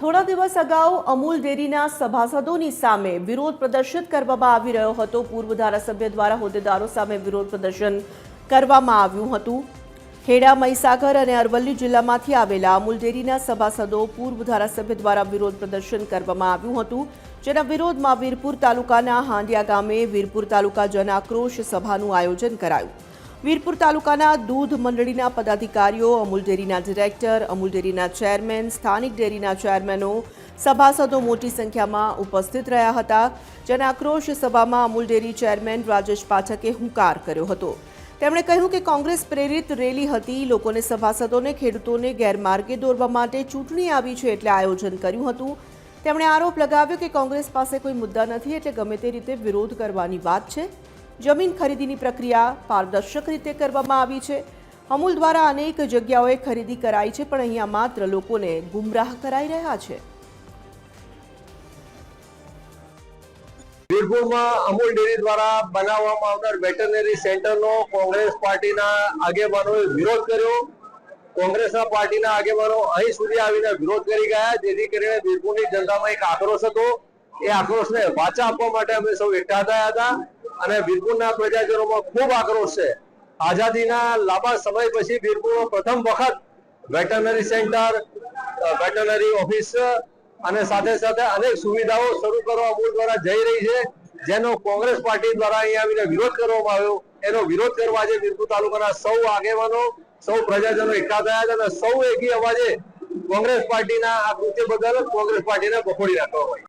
થોડા દિવસ અગાઉ અમૂલ ડેરીના સભાસદોની સામે વિરોધ પ્રદર્શિત કરવામાં આવી રહ્યો હતો. પૂર્વ ધારાસભ્ય દ્વારા હોદ્દેદારો સામે વિરોધ પ્રદર્શન કરવામાં આવ્યું હતું. ખેડા, મહીસાગર અને અરવલ્લી જિલ્લામાંથી આવેલા અમૂલ ડેરીના સભાસદો પૂર્વ ધારાસભ્ય દ્વારા વિરોધ પ્રદર્શન કરવામાં આવ્યું હતું. જેના વિરોધમાં વીરપુર તાલુકાના હાંડિયા ગામે વીરપુર તાલુકા જન આક્રોશ સભાનું આયોજન કરાયું. વીરપુર તાલુકાના દૂધ મંડળીના પદાધિકારીઓ, અમૂલ ડેરીના ડિરેક્ટર, અમૂલ ડેરીના ચેરમેન, સ્થાનિક ડેરીના ચેરમેનો, સભાસદો મોટી સંખ્યામાં ઉપસ્થિત રહ્યા હતા, જેના આક્રોશ સભામાં અમૂલ ડેરી ચેરમેન રાજેશ પાઠકે હુંકાર કર્યો હતો. તેમણે કહ્યું કે કોંગ્રેસ પ્રેરિત રેલી હતી, લોકોને સભાસદોને, ખેડૂતોને ગેરમાર્ગે દોરવા માટે ચૂંટણી આવી છે એટલે આયોજન કર્યું હતું. તેમણે આરોપ લગાવ્યો કે કોંગ્રેસ પાસે કોઈ મુદ્દા નથી એટલે ગમે તે રીતે વિરોધ કરવાની વાત છે. જમીન ખરીદીની પ્રક્રિયા પારદર્શક રીતે કરવામાં આવી છે. અમૂલ દ્વારા અનેક જગ્યાઓએ ખરીદી કરાઈ છે, પણ અહીંયા માત્ર લોકોને ગુમરાહ કરાઈ રહ્યા છે. વીરપુરમાં અમૂલ ડેરી દ્વારા બનાવવામાં આવનાર વેટરનરી સેન્ટરનો કોંગ્રેસ પાર્ટીના આગેવાનોએ વિરોધ કર્યો. કોંગ્રેસના પાર્ટીના આગેવાનો અહીં સુધી આવીને વિરોધ કરી ગયા, જેથી કરીને વીરપુરની જનતામાં એક આક્રોશ હતો. એ આક્રોશને વાચા આપવા માટે અમે સૌ એકઠા થયા હતા. અને વીરપુરના પ્રજાજનોમાં ખૂબ આક્રોશ છે. આઝાદીના લાંબા સમય પછી વીરપુરમાં પ્રથમ વખત વેટરનરી સેન્ટર વેટરનરી ઓફિસ અને સાથે સાથે અનેક સુવિધાઓ શરૂ કરવા અમૂલ દ્વારા જઈ રહી છે. જેનો કોંગ્રેસ પાર્ટી દ્વારા અહીંયા આવીને વિરોધ કરવામાં આવ્યો. એનો વિરોધ કરવા આજે વીરપુર તાલુકાના સૌ આગેવાનો, સૌ પ્રજાજનો એકઠા થયા છે અને સૌ એકી અવાજે કોંગ્રેસ પાર્ટીના આ કૃત્ય બદલ કોંગ્રેસ પાર્ટીને બખોડી રાખવા હોય.